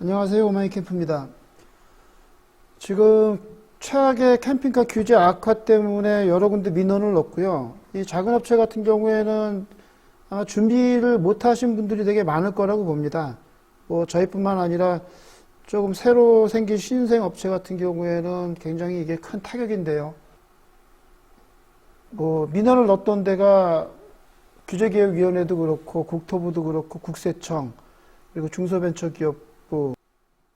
안녕하세요. 오마이 캠프입니다. 지금 최악의 캠핑카 규제 악화 때문에 여러 군데 민원을 넣고요. 이 작은 업체 같은 경우에는 아마 준비를 못 하신 분들이 되게 많을 거라고 봅니다. 뭐 저희뿐만 아니라 조금 새로 생긴 신생 업체 같은 경우에는 굉장히 이게 큰 타격인데요. 뭐 민원을 넣었던 데가 규제개혁위원회도 그렇고 국토부도 그렇고 국세청 그리고 중소벤처기업 부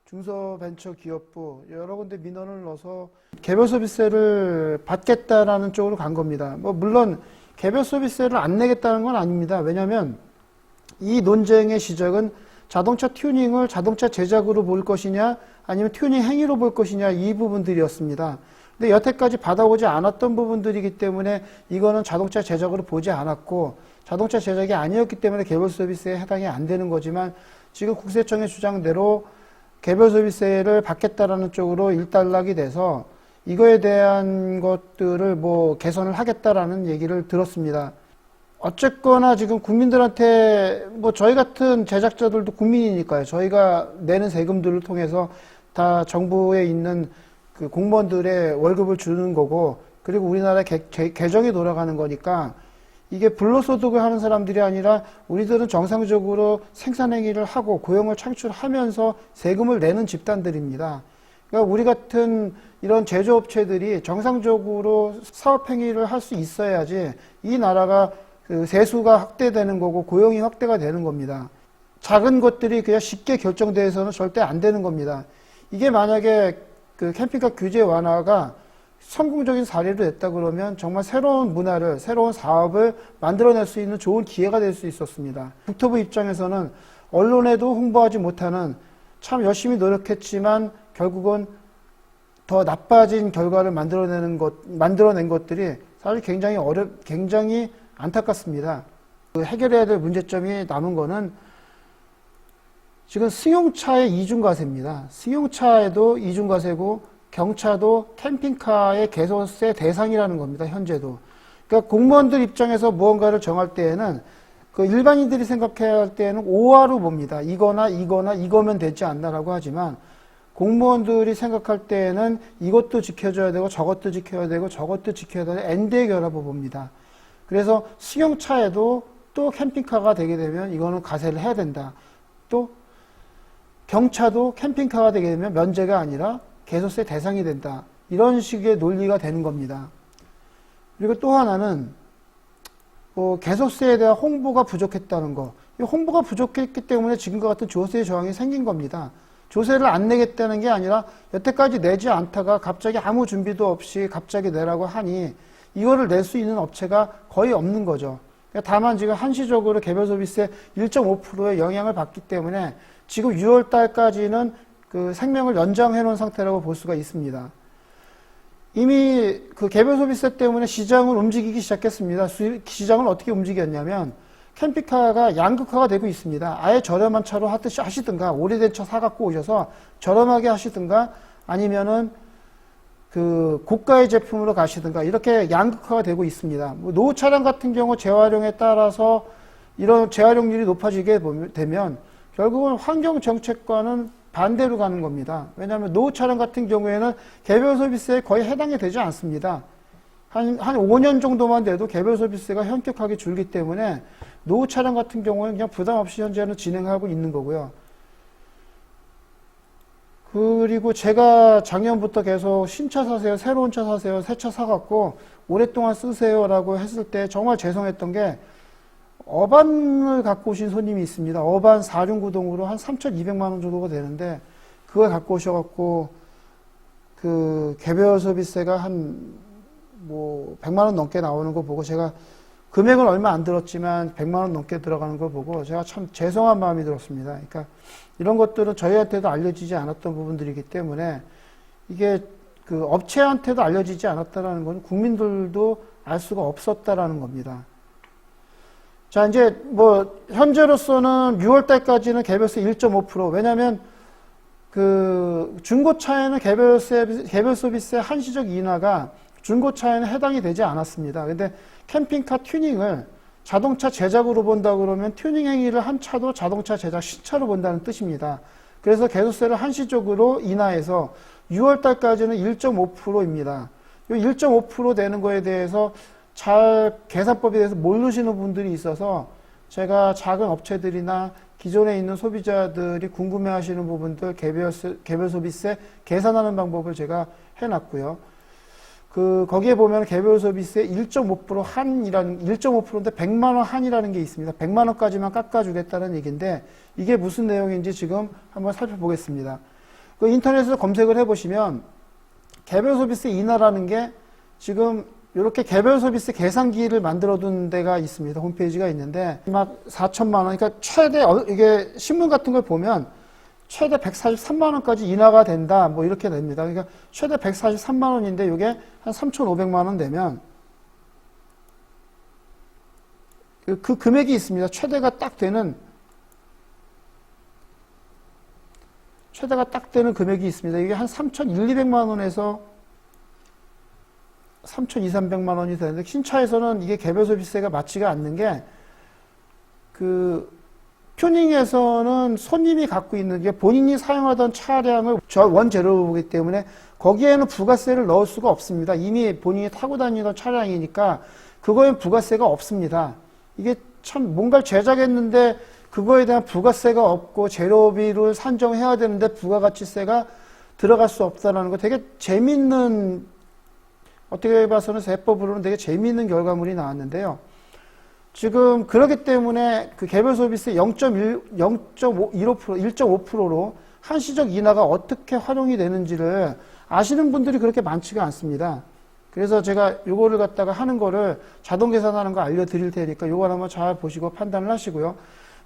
중소벤처기업부 여러 군데 민원을 넣어서 개별 서비스세를 받겠다라는 쪽으로 간 겁니다. 뭐 물론 개별 서비스세를 안 내겠다는 건 아닙니다. 왜냐하면 이 논쟁의 시작은 자동차 튜닝을 자동차 제작으로 볼 것이냐 아니면 튜닝 행위로 볼 것이냐 이 부분들이었습니다. 근데 여태까지 받아오지 않았던 부분들이기 때문에 이거는 자동차 제작으로 보지 않았고 자동차 제작이 아니었기 때문에 개별 서비스에 해당이 안 되는 거지만 지금 국세청의 주장대로 개별 서비스를 받겠다라는 쪽으로 일단락이 돼서 이거에 대한 것들을 뭐 개선을 하겠다라는 얘기를 들었습니다. 어쨌거나 지금 국민들한테 뭐 저희 같은 제작자들도 국민이니까요. 저희가 내는 세금들을 통해서 다 정부에 있는 그 공무원들의 월급을 주는 거고 그리고 우리나라 개, 개, 개정이 돌아가는 거니까 이게 불로소득을 하는 사람들이 아니라 우리들은 정상적으로 생산행위를 하고 고용을 창출하면서 세금을 내는 집단들입니다. 그러니까 우리 같은 이런 제조업체들이 정상적으로 사업행위를 할 수 있어야지 이 나라가 그 세수가 확대되는 거고 고용이 확대가 되는 겁니다. 작은 것들이 그냥 쉽게 결정돼서는 절대 안 되는 겁니다. 이게 만약에 그 캠핑카 규제 완화가 성공적인 사례로 됐다 그러면 정말 새로운 문화를 새로운 사업을 만들어낼 수 있는 좋은 기회가 될 수 있었습니다. 국토부 입장에서는 언론에도 홍보하지 못하는 참 열심히 노력했지만 결국은 더 나빠진 결과를 만들어내는 것 만들어낸 것들이 사실 굉장히 어렵 굉장히 안타깝습니다. 그 해결해야 될 문제점이 남은 거는 지금 승용차의 이중과세입니다. 승용차에도 이중과세고 경차도 캠핑카의 개소세 대상이라는 겁니다. 현재도. 그러니까 공무원들 입장에서 무언가를 정할 때에는 그 일반인들이 생각해야 할 때에는 오화로 봅니다. 이거나 이거나 이거면 되지 않나라고 하지만 공무원들이 생각할 때에는 이것도 지켜줘야 되고 저것도 지켜야 되고 저것도 지켜야 되는 엔드의 결합을 봅니다. 그래서 승용차에도 또 캠핑카가 되게 되면 이거는 가세를 해야 된다. 또 경차도 캠핑카가 되게 되면 면제가 아니라 개소세 대상이 된다. 이런 식의 논리가 되는 겁니다. 그리고 또 하나는 뭐 개소세에 대한 홍보가 부족했다는 거. 이 홍보가 부족했기 때문에 지금과 같은 조세 저항이 생긴 겁니다. 조세를 안 내겠다는 게 아니라 여태까지 내지 않다가 갑자기 아무 준비도 없이 갑자기 내라고 하니 이거를 낼 수 있는 업체가 거의 없는 거죠. 그러니까 다만 지금 한시적으로 개별 소비세 1.5%의 영향을 받기 때문에 지금 6월 달까지는 그 생명을 연장해 놓은 상태라고 볼 수가 있습니다. 이미 그 개별 소비세 때문에 시장을 움직이기 시작했습니다. 시장을 어떻게 움직였냐면 캠핑카가 양극화가 되고 있습니다. 아예 저렴한 차로 하듯이 하시든가 오래된 차 사갖고 오셔서 저렴하게 하시든가 아니면은 그 고가의 제품으로 가시든가 이렇게 양극화가 되고 있습니다. 뭐 노후 차량 같은 경우 재활용에 따라서 이런 재활용률이 높아지게 되면 결국은 환경 정책과는 반대로 가는 겁니다. 왜냐하면 노후 차량 같은 경우에는 개별 소비세에 거의 해당이 되지 않습니다. 한, 한 5년 정도만 돼도 개별 소비세가 현격하게 줄기 때문에 노후 차량 같은 경우는 그냥 부담 없이 현재는 진행하고 있는 거고요. 그리고 제가 작년부터 계속 신차 사세요, 새로운 차 사세요, 새 차 사갖고 오랫동안 쓰세요라고 했을 때 정말 죄송했던 게 어반을 갖고 오신 손님이 있습니다. 어반 4중구동으로 한 3,200만 원 정도가 되는데 그걸 갖고 오셔갖고 그 개별 소비세가 한 뭐 100만 원 넘게 나오는 거 보고 제가 금액은 얼마 안 들었지만 100만 원 넘게 들어가는 걸 보고 제가 참 죄송한 마음이 들었습니다. 그러니까 이런 것들은 저희한테도 알려지지 않았던 부분들이기 때문에 이게 그 업체한테도 알려지지 않았다라는 건 국민들도 알 수가 없었다라는 겁니다. 자, 이제 뭐 현재로서는 6월 달까지는 개별세 1.5% 왜냐하면 그 중고차에는 개별세 개별 소비세 한시적 인하가 중고차에는 해당이 되지 않았습니다. 근데 캠핑카 튜닝을 자동차 제작으로 본다 그러면 튜닝 행위를 한 차도 자동차 제작 신차로 본다는 뜻입니다. 그래서 개소세를 한시적으로 인하해서 6월 달까지는 1.5%입니다. 이 1.5% 되는 거에 대해서 잘 계산법에 대해서 모르시는 분들이 있어서 제가 작은 업체들이나 기존에 있는 소비자들이 궁금해 하시는 부분들 개별, 개별 소비세 계산하는 방법을 제가 해놨고요. 그, 거기에 보면 개별 소비세 1.5% 한이라는, 1.5%인데 100만원 한이라는 게 있습니다. 100만원까지만 깎아주겠다는 얘기인데 이게 무슨 내용인지 지금 한번 살펴보겠습니다. 그 인터넷에서 검색을 해보시면 개별 소비세 인하라는 게 지금 이렇게 개별 서비스 계산기를 만들어 둔 데가 있습니다. 홈페이지가 있는데 막 4천만 원, 그러니까 최대 어, 이게 신문 같은 걸 보면 최대 143만 원까지 인하가 된다. 뭐 이렇게 됩니다. 그러니까 최대 143만 원인데 이게 한 3,500만 원 되면 그- 그 금액이 있습니다. 최대가 딱 되는 최대가 딱 되는 금액이 있습니다. 이게 한 3,100만 원에서 3,200만 원이 되는데 신차에서는 이게 개별 소 비세가 맞지가 않는 게 그 튜닝에서는 손님이 갖고 있는 게 본인이 사용하던 차량을 저 원재료이기 때문에 거기에는 부가세를 넣을 수가 없습니다. 이미 본인이 타고 다니던 차량이니까 그거엔 부가세가 없습니다. 이게 참 뭔가를 제작했는데 그거에 대한 부가세가 없고 재료비를 산정해야 되는데 부가가치세가 들어갈 수 없다는 거 되게 재밌는 어떻게 봐서는 세법으로는 되게 재미있는 결과물이 나왔는데요. 지금 그렇기 때문에 그 개별 소비세 0.1, 0.15%, 1.5%로 한시적 인하가 어떻게 활용이 되는지를 아시는 분들이 그렇게 많지가 않습니다. 그래서 제가 요거를 갖다가 하는 거를 자동 계산하는 거 알려드릴 테니까 요걸 한번 잘 보시고 판단을 하시고요.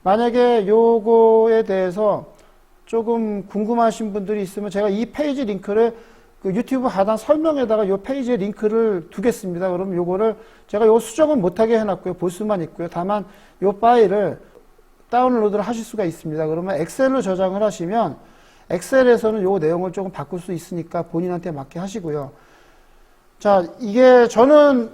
만약에 요거에 대해서 조금 궁금하신 분들이 있으면 제가 이 페이지 링크를 그 유튜브 하단 설명에다가 요 페이지에 링크를 두겠습니다. 그럼 요거를 제가 요 수정은 못하게 해놨고요. 볼 수만 있고요. 다만 요 파일을 다운로드를 하실 수가 있습니다. 그러면 엑셀로 저장을 하시면 엑셀에서는 요 내용을 조금 바꿀 수 있으니까 본인한테 맞게 하시고요. 자, 이게 저는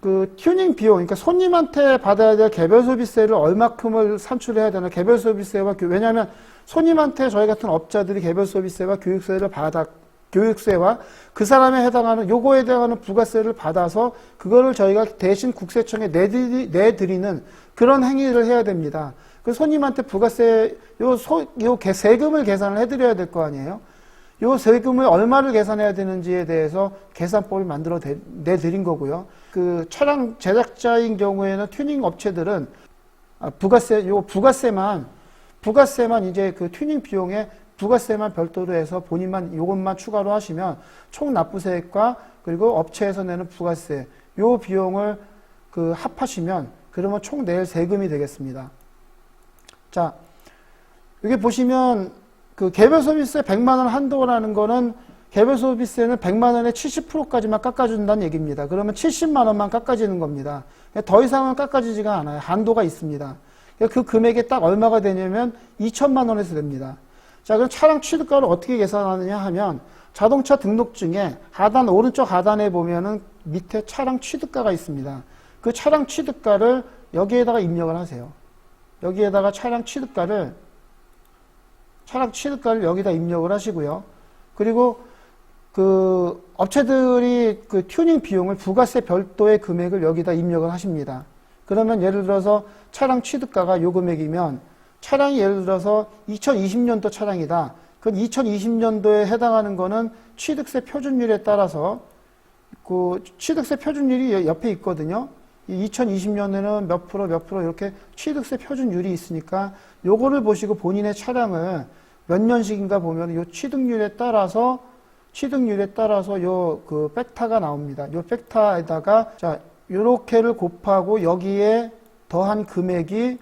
그 튜닝 비용, 그러니까 손님한테 받아야 될 개별 소비세를 얼마큼을 산출해야 되나, 개별 소비세와, 교- 왜냐하면 손님한테 저희 같은 업자들이 개별 소비세와 교육세를 받아, 교육세와 그 사람에 해당하는, 요거에 해당하는 부가세를 받아서 그거를 저희가 대신 국세청에 내드리, 내드리는 그런 행위를 해야 됩니다. 그 손님한테 부가세, 요 소, 요 개- 세금을 계산을 해드려야 될 거 아니에요? 요 세금을 얼마를 계산해야 되는지에 대해서 계산법을 만들어 내- 내드린 거고요. 그 차량 제작자인 경우에는 튜닝 업체들은 아, 부가세, 요 부가세만, 부가세만 이제 그 튜닝 비용에 부가세만 별도로 해서 본인만 요것만 추가로 하시면 총 납부세액과 그리고 업체에서 내는 부가세, 요 비용을 그 합하시면 그러면 총낼 세금이 되겠습니다. 자, 여기 보시면 그 개별 소비세 100만 원 한도라는 거는 개별 소비세는 100만 원에 70%까지만 깎아준다는 얘기입니다. 그러면 70만 원만 깎아지는 겁니다. 더 이상은 깎아지지가 않아요. 한도가 있습니다. 그 금액이 딱 얼마가 되냐면 2천만 원에서 됩니다. 자, 그럼 차량 취득가를 어떻게 계산하느냐 하면 자동차 등록증에 하단 오른쪽 하단에 보면은 밑에 차량 취득가가 있습니다. 그 차량 취득가를 여기에다가 입력을 하세요. 여기에다가 차량 취득가를 차량 취득가를 여기다 입력을 하시고요. 그리고 그 업체들이 그 튜닝 비용을 부가세 별도의 금액을 여기다 입력을 하십니다. 그러면 예를 들어서 차량 취득가가 요 금액이면 차량이 예를 들어서 2020년도 차량이다. 그럼 2020년도에 해당하는 거는 취득세 표준율에 따라서 그 취득세 표준율이 옆에 있거든요. 2020년에는 몇 프로 몇 프로 이렇게 취득세 표준율이 있으니까 요거를 보시고 본인의 차량을 몇 년식인가 보면 요 취득률에 따라서 취득률에 따라서 요 그 팩타가 나옵니다. 요 팩타에다가 자 요렇게를 곱하고 여기에 더한 금액이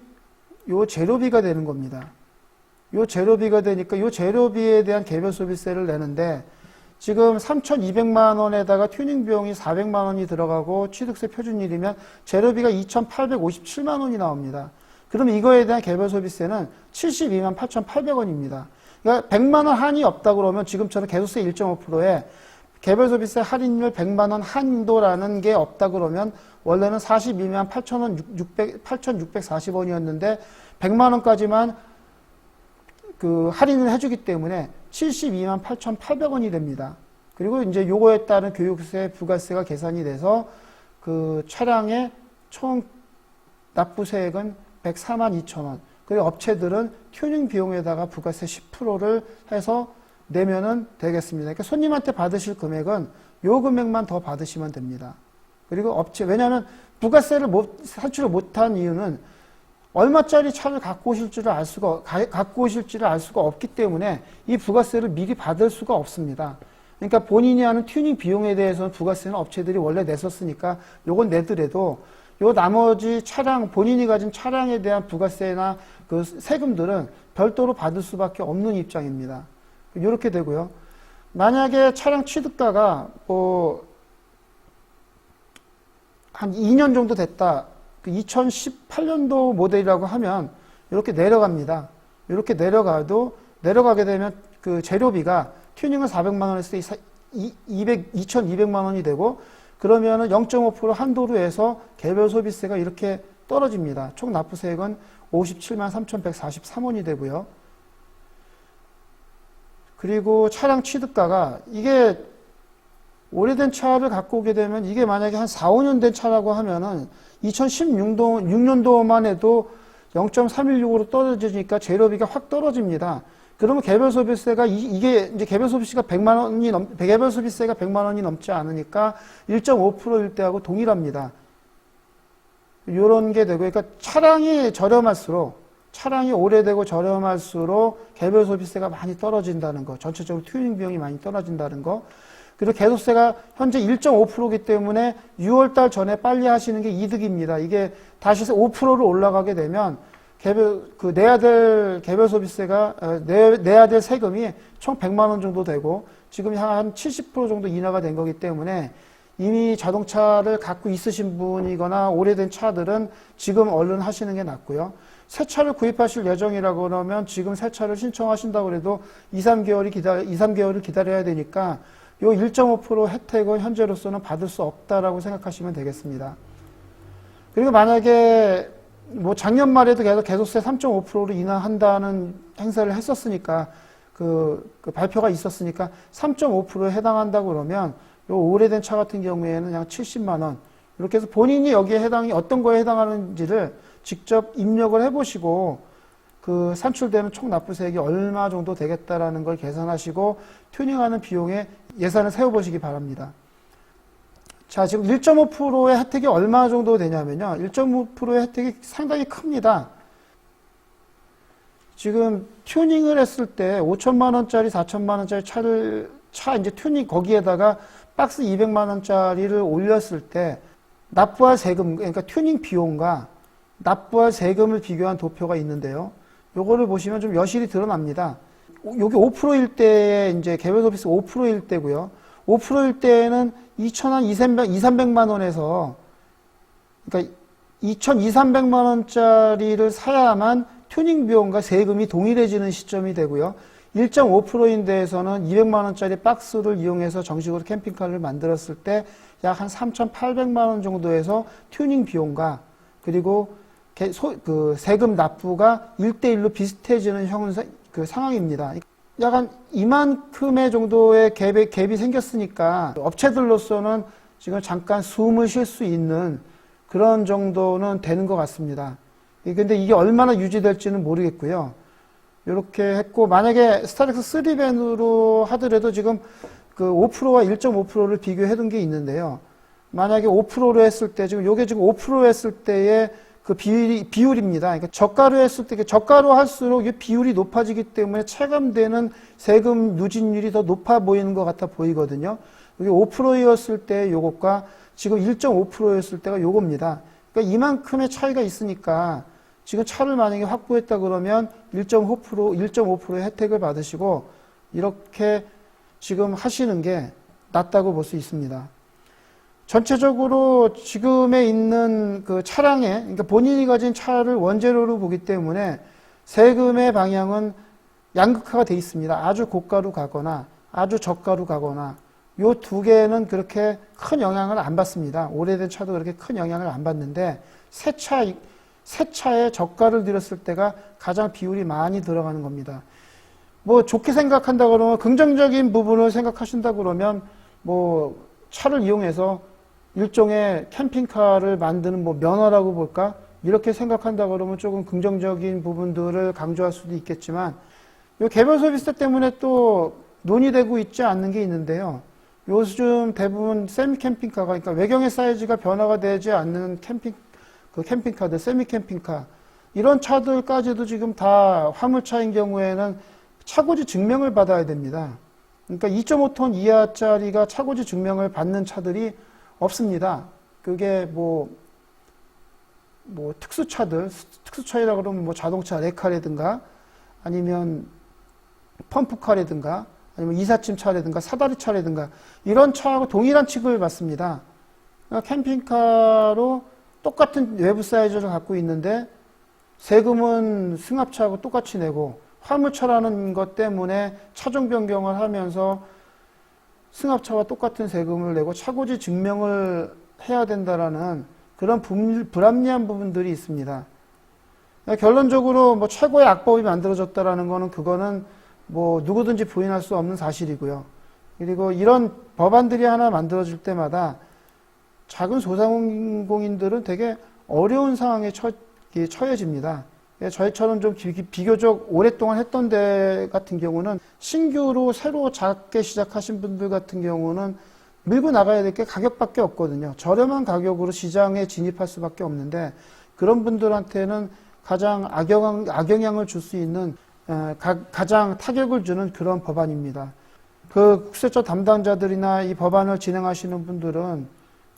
요 재료비가 되는 겁니다. 요 재료비가 되니까 요 재료비에 대한 개별 소비세를 내는데 지금 3,200만 원에다가 튜닝 비용이 400만 원이 들어가고 취득세 표준율이면 재료비가 2,857만 원이 나옵니다. 그럼 이거에 대한 개별 소비세는 72만 8,800원입니다. 그러니까 100만 원 한이 없다 그러면 지금처럼 개소세 1.5%에 개별 소비세 할인율 100만 원 한도라는 게 없다 그러면 원래는 42만 8,000원 600 8,640원이었는데 100만 원까지만 그 할인을 해주기 때문에 72만 8,800원이 됩니다. 그리고 이제 요거에 따른 교육세, 부가세가 계산이 돼서 그 차량의 총 납부세액은 104만 2천 원. 그리고 업체들은 튜닝 비용에다가 부가세 10%를 해서 내면은 되겠습니다. 그러니까 손님한테 받으실 금액은 요 금액만 더 받으시면 됩니다. 그리고 업체 왜냐하면 부가세를 못 산출을 못한 이유는 얼마짜리 차를 갖고 오실지를 알 수가 가- 갖고 오실지를 알 수가 없기 때문에 이 부가세를 미리 받을 수가 없습니다. 그러니까 본인이 하는 튜닝 비용에 대해서는 부가세는 업체들이 원래 냈었으니까 요건 내더라도 요 나머지 차량 본인이 가진 차량에 대한 부가세나 그 세금들은 별도로 받을 수밖에 없는 입장입니다. 이렇게 되고요. 만약에 차량 취득가가 뭐 한 2년 정도 됐다. 그 2018년도 모델이라고 하면 이렇게 내려갑니다. 이렇게 내려가도 내려가게 되면 그 재료비가 튜닝을 400만 원 했을 때 200, 2,200만 원이 되고 그러면은 0.5% 한도로 해서 개별 소비세가 이렇게 떨어집니다. 총 납부세액은 57만 3,143원이 되고요. 그리고 차량 취득가가 이게 오래된 차를 갖고 오게 되면 이게 만약에 한 4, 5년 된 차라고 하면은 2016도, 6년도만 해도 0.316으로 떨어지니까 재료비가 확 떨어집니다. 그러면 개별 소비세가 이, 게 이제 개별 소비세가 100만 원이 넘 개별 소비세가 100만 원이 넘지 않으니까 1.5%일 때하고 동일합니다. 요런 게 되고 그러니까 차량이 저렴할수록 차량이 오래되고 저렴할수록 개별 소비세가 많이 떨어진다는 거. 전체적으로 튜닝 비용이 많이 떨어진다는 거. 그리고 개소세가 현재 1.5%이기 때문에 6월달 전에 빨리 하시는 게 이득입니다. 이게 다시 5%로 올라가게 되면 개별 그 내야 될 개별 소비세가 어, 내, 내야 될 세금이 총 100만 원 정도 되고 지금 한 70% 정도 인하가 된 거기 때문에 이미 자동차를 갖고 있으신 분이거나 오래된 차들은 지금 얼른 하시는 게 낫고요. 새 차를 구입하실 예정이라고 그러면 지금 새 차를 신청하신다고 해도 2, 3개월이 기다 2, 3개월을 기다려야 되니까 요 1.5% 혜택은 현재로서는 받을 수 없다라고 생각하시면 되겠습니다. 그리고 만약에 뭐 작년 말에도 계속 개소세 3.5%로 인하한다는 행사를 했었으니까 그, 그 발표가 있었으니까 3.5%에 해당한다고 그러면 요 오래된 차 같은 경우에는 그냥 70만 원 이렇게 해서 본인이 여기에 해당이 어떤 거에 해당하는지를 직접 입력을 해보시고 그 산출되는 총 납부세액이 얼마 정도 되겠다라는 걸 계산하시고 튜닝하는 비용에 예산을 세워보시기 바랍니다. 자, 지금 1.5%의 혜택이 얼마 정도 되냐면요. 1.5%의 혜택이 상당히 큽니다. 지금 튜닝을 했을 때 5천만 원짜리, 4천만 원짜리 차를 차 이제 튜닝 거기에다가 박스 200만 원짜리를 올렸을 때 납부할 세금 그러니까 튜닝 비용과 납부할 세금을 비교한 도표가 있는데요. 요거를 보시면 좀 여실히 드러납니다. 여기 5%일 때에 이제 개별 서비스 5%일 때고요. 5%일 때에는 2,000원, 2,300, 2,300만 원에서 그러니까 2,200, 300만 원짜리를 사야만 튜닝 비용과 세금이 동일해지는 시점이 되고요. 1.5%인 데에서는 200만 원짜리 박스를 이용해서 정식으로 캠핑카를 만들었을 때 약 한 3,800만 원 정도에서 튜닝 비용과 그리고 개- 소- 그 세금 납부가 1대1로 비슷해지는 형사, 그 상황입니다. 약간 이만큼의 정도의 갭이, 갭이 생겼으니까 업체들로서는 지금 잠깐 숨을 쉴 수 있는 그런 정도는 되는 것 같습니다. 이- 근데 이게 얼마나 유지될지는 모르겠고요. 이렇게 했고, 만약에 스타렉스 3밴으로 하더라도 지금 그 5%와 1.5%를 비교해 둔 게 있는데요. 만약에 5%로 했을 때, 지금 요게 지금 5% 했을 때의 그 비율이, 비율입니다. 그러니까 저가로 했을 때, 저가로 할수록 이 비율이 높아지기 때문에 체감되는 세금 누진율이 더 높아 보이는 것 같아 보이거든요. 이게 5%였을 때 요것과 지금 1.5%였을 때가 요겁니다. 그러니까 이만큼의 차이가 있으니까 지금 차를 만약에 확보했다 그러면 1.5%, 1.5%의 혜택을 받으시고 이렇게 지금 하시는 게 낫다고 볼 수 있습니다. 전체적으로 지금에 있는 그 차량에, 그러니까 본인이 가진 차를 원재료로 보기 때문에 세금의 방향은 양극화가 돼 있습니다. 아주 고가로 가거나 아주 저가로 가거나 요 두 개는 그렇게 큰 영향을 안 받습니다. 오래된 차도 그렇게 큰 영향을 안 받는데 새 차, 새 차에 저가를 들였을 때가 가장 비율이 많이 들어가는 겁니다. 뭐 좋게 생각한다 그러면 긍정적인 부분을 생각하신다 그러면 뭐 차를 이용해서 일종의 캠핑카를 만드는 뭐 면허라고 볼까 이렇게 생각한다 그러면 조금 긍정적인 부분들을 강조할 수도 있겠지만 이 개별 소비세 때문에 또 논의되고 있지 않는 게 있는데요. 요즘 대부분 세미 캠핑카가 그러니까 외경의 사이즈가 변화가 되지 않는 캠핑 그 캠핑카들 세미 캠핑카 이런 차들까지도 지금 다 화물차인 경우에는 차고지 증명을 받아야 됩니다. 그러니까 2.5톤 이하짜리가 차고지 증명을 받는 차들이 없습니다. 그게 뭐, 뭐 특수차들, 특수차이라 그러면 뭐 자동차 레카라든가 아니면 펌프카라든가 아니면 이삿짐 차라든가 사다리 차라든가 이런 차하고 동일한 취급을 받습니다. 그러니까 캠핑카로 똑같은 외부 사이즈를 갖고 있는데 세금은 승합차하고 똑같이 내고 화물차라는 것 때문에 차종 변경을 하면서 승합차와 똑같은 세금을 내고 차고지 증명을 해야 된다라는 그런 불- 불합리한 부분들이 있습니다. 그러니까 결론적으로 뭐 최고의 악법이 만들어졌다라는 거는 그거는 뭐 누구든지 부인할 수 없는 사실이고요. 그리고 이런 법안들이 하나 만들어질 때마다 작은 소상공인들은 되게 어려운 상황에 처, 이 처해집니다. 예, 저희처럼 좀 비- 비교적 오랫동안 했던 데 같은 경우는 신규로 새로 작게 시작하신 분들 같은 경우는 밀고 나가야 될 게 가격밖에 없거든요. 저렴한 가격으로 시장에 진입할 수밖에 없는데 그런 분들한테는 가장 악영, 악영향을 줄 수 있는 에, 가, 가장 타격을 주는 그런 법안입니다. 그 국세청 담당자들이나 이 법안을 진행하시는 분들은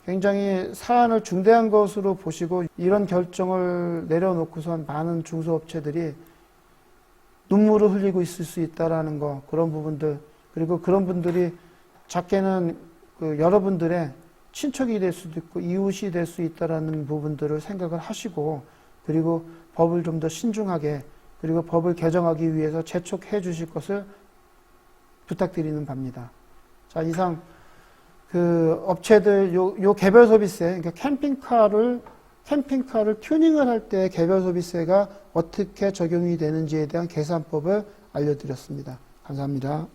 굉장히 사안을 중대한 것으로 보시고 이런 결정을 내려놓고선 많은 중소업체들이 눈물을 흘리고 있을 수 있다라는 거 그런 부분들 그리고 그런 분들이 작게는 그 여러분들의 친척이 될 수도 있고 이웃이 될 수 있다라는 부분들을 생각을 하시고 그리고 법을 좀 더 신중하게 그리고 법을 개정하기 위해서 재촉해 주실 것을 부탁드리는 바입니다. 자 이상 그 업체들 요, 요 개별 소비세 그러니까 캠핑카를 캠핑카를 튜닝을 할 때 개별 소비세가 어떻게 적용이 되는지에 대한 계산법을 알려드렸습니다. 감사합니다.